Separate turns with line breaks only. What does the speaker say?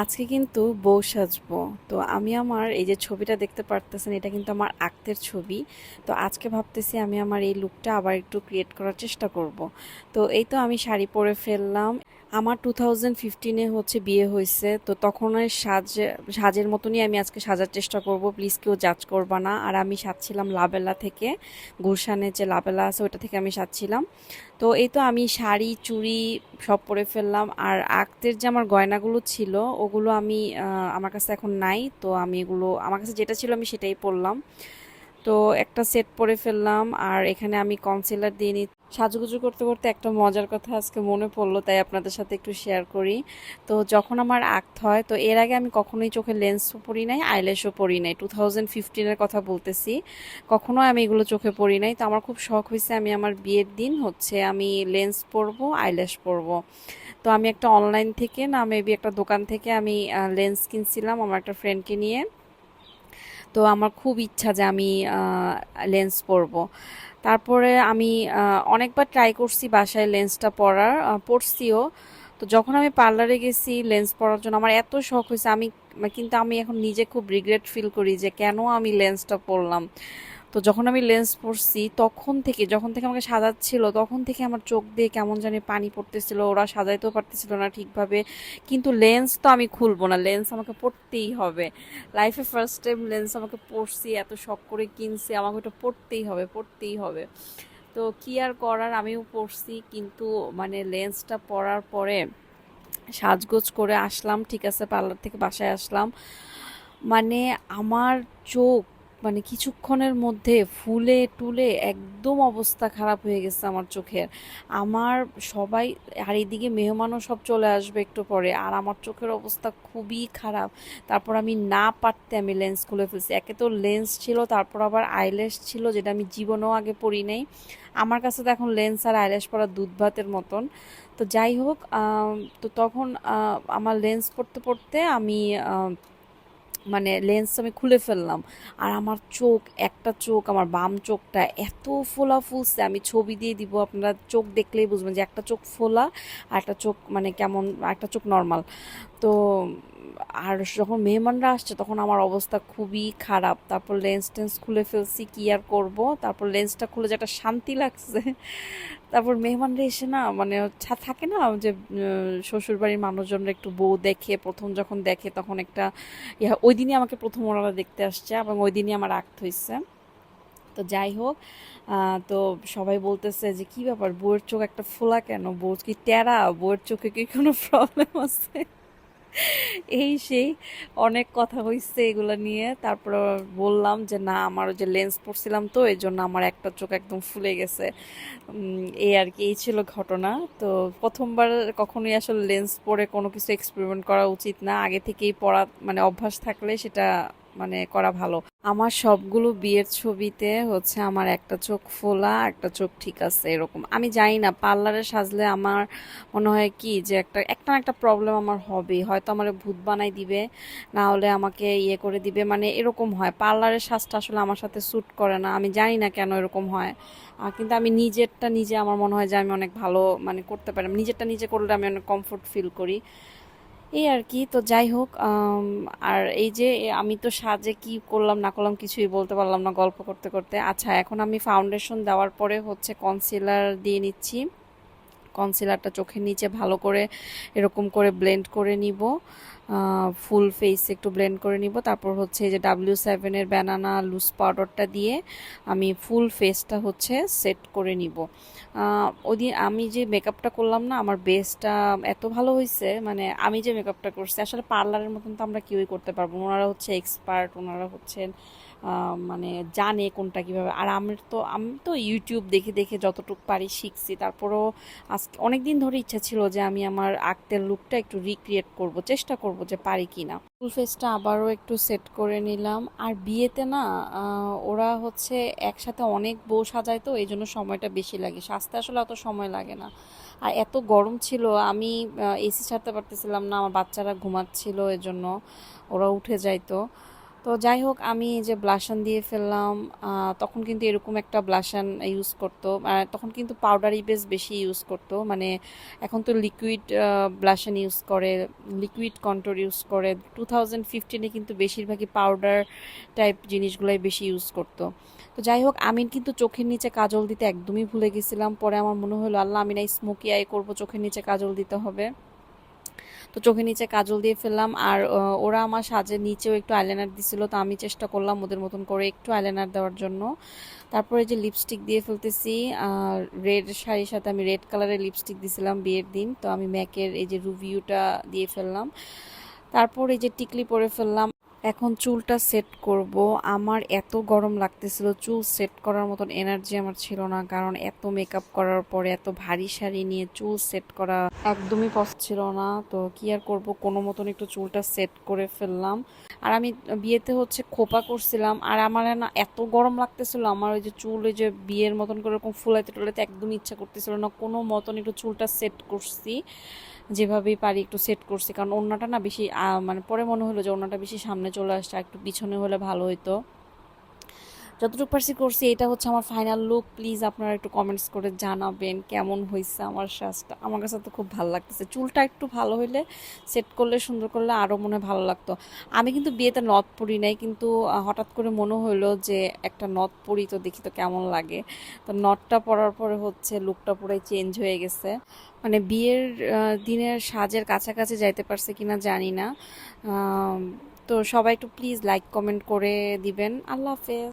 আজকে কিন্তু বউ সাজবো। তো আমি আমার এই যে ছবিটা দেখতে পারতেছেন, এটা কিন্তু আমার আক্তের ছবি। তো আজকে ভাবতেছি আমি আমার এই লুকটা আবার একটু ক্রিয়েট করার চেষ্টা করব। তো এই তো আমি শাড়ি পরে ফেললাম। আমার টু থাউজেন্ড ফিফটিনে হচ্ছে বিয়ে হয়েছে। তো তখনের সাজ, সাজের মতনই আমি আজকে সাজার চেষ্টা করব। প্লিজ কেউ জাজ করবা না। আর আমি সাজছিলাম লাবেলা থেকে। গুলশানে যে লাবেলা আছে ওটা থেকে আমি সাজছিলাম। তো এই তো আমি শাড়ি, চুড়ি সব পরে ফেললাম। আর আক্তের যে আমার গয়নাগুলো ছিল, ওগুলো আমি আমার কাছে এখন নাই। তো আমি এগুলো, আমার কাছে যেটা ছিল আমি সেটাই পরলাম। তো একটা সেট পরে ফেললাম, আর এখানে আমি কনসিলার দিয়ে নি সাজুগুজু করতে করতে একটা মজার কথা আজকে মনে পড়ল, তাই আপনাদের সাথে একটু শেয়ার করি। তো যখন আমার আক্ত হয়, তো এর আগে আমি কখনোই চোখে লেন্সও পরি নাই আইল্যাশও পরি নাই। টু থাউজেন্ড ফিফটিনের কথা বলতেছি। কখনো আমি এগুলো চোখে পরি নাই। তো আমার খুব শখ হয়েছে আমি আমার বিয়ের দিন হচ্ছে আমি লেন্স পরবো আইল্যাশ পরবো। তো আমি একটা অনলাইন থেকে না মেবি একটা দোকান থেকে আমি লেন্স কিনছিলাম, আমার একটা ফ্রেন্ডকে নিয়ে। তো আমার খুব ইচ্ছা যে আমি লেন্স পরবো। তারপরে আমি অনেকবার ট্রাই করছি বাসায় লেন্সটা পরার পরছিও। তো যখন আমি পার্লারে গেছি লেন্স পরার জন্য আমার এত শখ হয়েছে, আমি, কিন্তু আমি এখন নিজে খুব রিগ্রেট ফিল করি যে কেন আমি লেন্সটা পরলাম। তো যখন আমি লেন্স পরছি, তখন থেকে, যখন থেকে আমাকে সাজাচ্ছিল, তখন থেকে আমার চোখ দিয়ে কেমন জানি পানি পড়তেছিল, ওরা সাজাইতেও পারতেছিল না ঠিকভাবে। কিন্তু লেন্স তো আমি খুলবো না লেন্স আমাকে পড়তেই হবে। লাইফে ফার্স্ট টাইম লেন্স আমাকে পড়ছি এত শখ করে কিনছি, আমাকে ওটা পড়তেই হবে পড়তেই হবে। তো কি আর করার, আমিও পড়ছি কিন্তু মানে লেন্সটা পরার পরে সাজগোজ করে আসলাম, ঠিক আছে, পার্লার থেকে বাসায় আসলাম। মানে আমার চোখ মানে কিছুক্ষণের মধ্যে ফুলে টুলে একদম অবস্থা খারাপ হয়ে গেছে আমার চোখের আমার সবাই, আর এইদিকে মেহমানও সব চলে আসবে একটু পরে। আর আমার চোখের অবস্থা খুবই খারাপ। তারপর আমি না পারতে আমি লেন্স খুলে ফেলছি। একে তো লেন্স ছিল, তারপর আবার আইল্যাশ ছিল যেটা আমি জীবনেও আগে পরি নাই। আমার কাছে তো এখন লেন্স আর আইল্যাশ পরা দুধ ভাতের মতন। তো যাই হোক তো তখন আমার লেন্স পড়তে পড়তে আমি মানে লেন্স আমি খুলে ফেললাম। আর আমার চোখ, একটা চোখ, আমার বাম চোখটা এত ফোলা ফুলছে। আমি ছবি দিয়ে দিব, আপনারা চোখ দেখলেই বুঝবেন যে একটা চোখ ফোলা আর একটা চোখ মানে কেমন একটা চোখ নর্মাল তো আর যখন মেহমানরা আসছে, তখন আমার অবস্থা খুবই খারাপ। তারপর লেন্স টেন্স খুলে ফেলছি, কি আর করব? তারপর লেন্সটা খুলে যে একটা শান্তি লাগছে। তারপর মেহমানরা এসে না মানে থাকে না যে শ্বশুর বাড়ির মানুষজনরা একটু বউ দেখে, প্রথম যখন দেখে তখন একটা ইয়া, ওই দিনই আমাকে প্রথম ওনারা দেখতে আসছে এবং ওই দিনই আমার আক্ত হয়েছে তো যাই হোক তো সবাই বলতেছে যে, কি ব্যাপার? বউয়ের চোখ একটা ফোলা কেন? বউ কি টেরা? বউয়ের চোখে কি কোনো প্রবলেম আছে? এই সেই অনেক কথা হয়েছে এগুলো নিয়ে। তারপর বললাম যে, না, আমার যে লেন্স পরছিলাম তো এই জন্য আমার একটা চোখ একদম ফুলে গেছে। এই আর কি, এই ছিল ঘটনা। তো প্রথমবার কখনোই আসলে লেন্স পরে কোনো কিছু এক্সপেরিমেন্ট করা উচিত না। আগে থেকেই পড়া মানে অভ্যাস থাকলে সেটা মানে করা ভালো। আমার সবগুলো বিয়ের ছবিতে হচ্ছে আমার একটা চোখ ফোলা, একটা চোখ ঠিক আছে, এরকম। আমি জানি না, পার্লারে সাজলে আমার মনে হয় কি যে একটা একটা না একটা প্রবলেম আমার হবে হয়তো আমার ভূত বানাই দিবে, না হলে আমাকে ইয়ে করে দিবে মানে এরকম হয়। পার্লারের সাজটা আসলে আমার সাথে স্যুট করে না। আমি জানি না কেন এরকম হয়। কিন্তু আমি নিজেরটা নিজে আমার মনে হয় যে আমি অনেক ভালো মানে করতে পারি। নিজেরটা নিজে করলে আমি অনেক কমফোর্ট ফিল করি। এই আর কি, তো যাই হোক আর এই যে আমি তো সাজে কি করলাম, না করলাম কিছুই বলতে পারলাম না গল্প করতে করতে। আচ্ছা এখন আমি ফাউন্ডেশন দেওয়ার পরে হচ্ছে কনসিলার দিয়ে নিচ্ছি। কনসিলারটা চোখের নিচে ভালো করে এরকম করে ব্লেন্ড করে নিব। ফুল ফেস একটু ব্লেন্ড করে নিব। তারপর হচ্ছে এই যে ডাব্লিউ সেভেনের ব্যানানা লুজ পাউডারটা দিয়ে আমি ফুল ফেসটা হচ্ছে সেট করে নিব। ওদিন আমি যে মেকআপটা করলাম না, আমার বেসটা এত ভালো হয়েছে মানে আমি যে মেকআপটা করছি, আসলে পার্লারের মতন তো আমরা কেউই করতে পারব ওনারা হচ্ছে এক্সপার্ট ওনারা হচ্ছেন মানে জানে কোনটা কীভাবে। আর আমি তো আমি তো ইউটিউব দেখে দেখে যতটুকু পারি শিখছি। তারপরও আজকে অনেক দিন ধরে ইচ্ছা ছিল যে আমি আমার আঁকতের লুকটা একটু রিক্রিয়েট করব, চেষ্টা করব যে পারি কিনা। ফুল ফেসটা আবারও একটু সেট করে নিলাম। আর বিয়েতে না ওরা হচ্ছে একসাথে অনেক বউ সাজায় তো, এই জন্য সময়টা বেশি লাগে। সাজতে আসলে অত সময় লাগে না। আর এত গরম ছিল, আমি এসি ছাড়তে পারতেছিলাম না, আমার বাচ্চারা ঘুমাচ্ছিল, এজন্য ওরা উঠে যাইতো। তো যাই হোক আমি যে ব্লাশান দিয়ে ফেললাম তখন কিন্তু এরকম একটা ব্লাশান ইউজ করতো। তখন কিন্তু পাউডারই বেশ বেশি ইউজ করতো। মানে এখন তো লিকুইড ব্লাশন ইউজ করে লিকুইড কন্ট্রোল ইউজ করে। টু থাউজেন্ড ফিফটিনে কিন্তু বেশিরভাগই পাউডার টাইপ জিনিসগুলাই বেশি ইউজ করতো। তো যাই হোক আমি কিন্তু চোখের নিচে কাজল দিতে একদমই ভুলে গেছিলাম। পরে আমার মনে হলো, আল্লাহ, আমি না স্মোকি আই করব, চোখের নিচে কাজল দিতে হবে। তো চোখের নিচে কাজল দিয়ে ফেললাম। আর ওরা আমার সাজের নিচেও একটু আইলাইনার দিছিল, তো আমি চেষ্টা করলাম ওদের মতন করে একটু আইলাইনার দেওয়ার জন্য। তারপরে যে লিপস্টিক দিয়ে ফেলতেছি রেড শাড়ির সাথে আমি রেড কালারের লিপস্টিক দিছিলাম বিয়ের দিন, তো আমি ম্যাকের এই যে রুভিউটা দিয়ে ফেললাম। তারপর এই যে টিকলি পরে ফেললাম। এখন চুলটা সেট করব। আমার এত গরম লাগতেছিল, চুল সেট করার মতন এনার্জি আমার ছিল না, কারণ এত মেকআপ করার পরে, এত ভারী শাড়ি নিয়ে চুল সেট করা একদমই পছন্দ ছিল না। তো কি আর করব, কোনো মতন একটু চুলটা সেট করে ফেললাম। আর আমি বিয়েতে হচ্ছে খোপা করছিলাম, আর আমার না এত গরম লাগতেছিল, আমার ওই যে চুল ওই যে বিয়ের মতন করে এরকম ফুলাইতে টুলাইতে একদম ইচ্ছা করতেছিল না, কোনো মতন একটু চুলটা সেট করছি। যেভাবেই পারি একটু সেট করছি। কারণ ওড়নাটা না বেশি মানে পরে মনে হলো যে ওড়নাটা বেশি সামনে চলে আসছে একটু পিছনে হলে ভালো হতো যতটুকু পারছি করছি, এটা হচ্ছে আমার ফাইনাল লুক প্লিজ আপনারা একটু কমেন্টস করে জানাবেন কেমন হয়েছে আমার সাজটা আমার কাছে তো খুব ভালো লাগতেছে। চুলটা একটু ভালো হইলে সেট করলে, সুন্দর করলে আরও মনে ভালো লাগতো। আমি কিন্তু বিয়েতে নথ পড়ি নাই, কিন্তু হঠাৎ করে মনে হলো যে একটা নথ পড়ি তো দেখি তো কেমন লাগে। তো নথটা পরার পরে হচ্ছে লুকটা পুরাই চেঞ্জ হয়ে গেছে। মানে বিয়ের দিনের সাজের কাছাকাছি যাইতে পারছে কিনা জানি না। তো সবাই একটু প্লিজ লাইক কমেন্ট করে দিবেন। আল্লাহ হাফেজ।